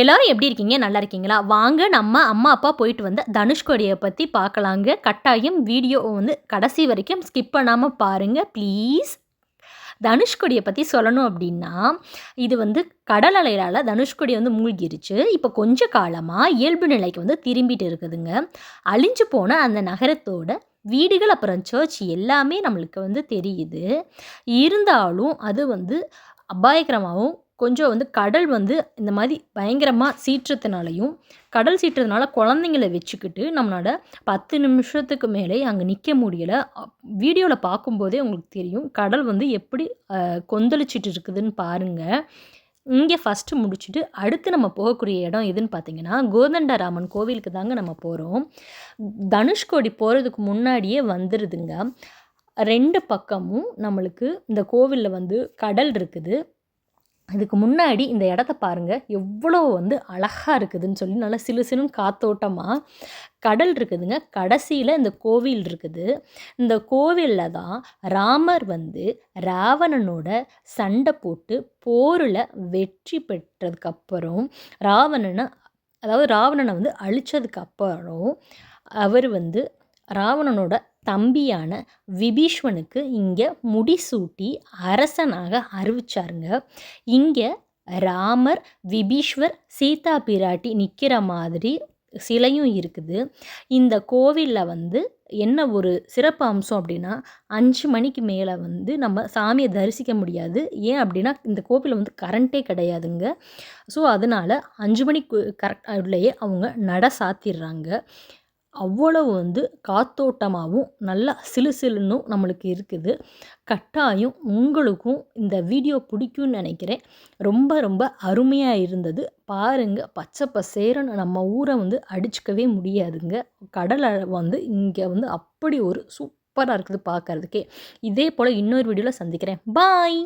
எல்லாரும் எப்படி இருக்கீங்க? நல்லா இருக்கீங்களா? வாங்க நம்ம அம்மா அப்பா போயிட்டு வந்த தனுஷ்கோடியை பற்றி பார்க்கலாங்க கட்டாயம் வீடியோ வந்து கடைசி வரைக்கும் ஸ்கிப் பண்ணாமல் பாருங்கள் ப்ளீஸ் தனுஷ்கொடியை பற்றி சொல்லணும் அப்படின்னா இது வந்து கடல் அலையால் தனுஷ்கொடி வந்து மூழ்கிருச்சு. இப்போ கொஞ்ச காலமாக இயல்பு நிலைக்கு வந்து திரும்பிட்டு இருக்குதுங்க. அழிஞ்சு போன அந்த நகரத்தோட வீடுகள் அப்புறம் சர்ச் எல்லாமே நம்மளுக்கு வந்து தெரியுது. இருந்தாலும் அது வந்து அபாயகரமாகவும் கொஞ்சம் வந்து கடல் வந்து இந்த மாதிரி பயங்கரமாக சீற்றத்தினாலையும் கடல் சீற்றத்தினால குழந்தைங்கள வச்சுக்கிட்டு நம்மளோட பத்து நிமிஷத்துக்கு மேலே அங்கே நிற்க முடியலை. வீடியோவில் பார்க்கும்போதே உங்களுக்கு தெரியும் கடல் வந்து எப்படி கொந்தளிச்சிட்டு இருக்குதுன்னு பாருங்கள் இங்கே ஃபஸ்ட்டு முடிச்சுட்டு அடுத்து நம்ம போகக்கூடிய இடம் எதுன்னு பார்த்தீங்கன்னா கோதண்டராமன் கோவிலுக்கு தாங்க நம்ம போகிறோம் தனுஷ்கோடி போகிறதுக்கு முன்னாடியே வந்துடுதுங்க ரெண்டு பக்கமும் நம்மளுக்கு இந்த கோவிலில் வந்து கடல் இருக்குது. அதுக்கு முன்னாடி இந்த இடத்த பாருங்கள் எவ்வளோ வந்து அழகாக இருக்குதுன்னு சொல்லி நல்லா சிலு சிலுன்னு காத்தோட்டமாக கடல் இருக்குதுங்க. கடைசியில் இந்த கோவில் இருக்குது. இந்த கோவிலில் தான் ராமர் வந்து ராவணனோட சண்டை போட்டு போரில் வெற்றி பெற்றதுக்கப்புறம் ராவணனை அதாவது ராவணனை வந்து அழித்ததுக்கப்புறம் அவர் வந்து ராவணனோட தம்பியான விபீஷ்வனுக்கு இங்கே முடிசூட்டி அரசனாக அறிவிச்சாருங்க. இங்கே ராமர் விபீஷ்வர் சீதா பிராட்டி நிற்கிற மாதிரி சிலையும் இருக்குது. இந்த கோவிலில் வந்து என்ன ஒரு சிறப்பு அம்சம் அப்படின்னா அஞ்சு மணிக்கு மேலே வந்து நம்ம சாமியை தரிசிக்க முடியாது. ஏன் அப்படின்னா இந்த கோவிலில் வந்து கரண்ட்டே கிடையாதுங்க. ஸோ அதனால் அஞ்சு மணிக்கு கரெக்ட் உள்ளேயே அவங்க நட சாத்திடுறாங்க. அவ்வளவு வந்து காத்தோட்டமாகவும் நல்லா சிலு சிலுன்னும் நம்மளுக்கு இருக்குது. கட்டாயம் உங்களுக்கும் இந்த வீடியோ பிடிக்கும்னு நினைக்கிறேன். ரொம்ப ரொம்ப அருமையாக இருந்தது. பாருங்கள் பச்சை பசேரன்னு நம்ம ஊரை வந்து அடிச்சுக்கவே முடியாதுங்க. கடலை வந்து இங்கே வந்து அப்படி ஒரு சூப்பராக இருக்குது பார்க்குறதுக்கே. இதே போல் இன்னொரு வீடியோவில் சந்திக்கிறேன். பாய்!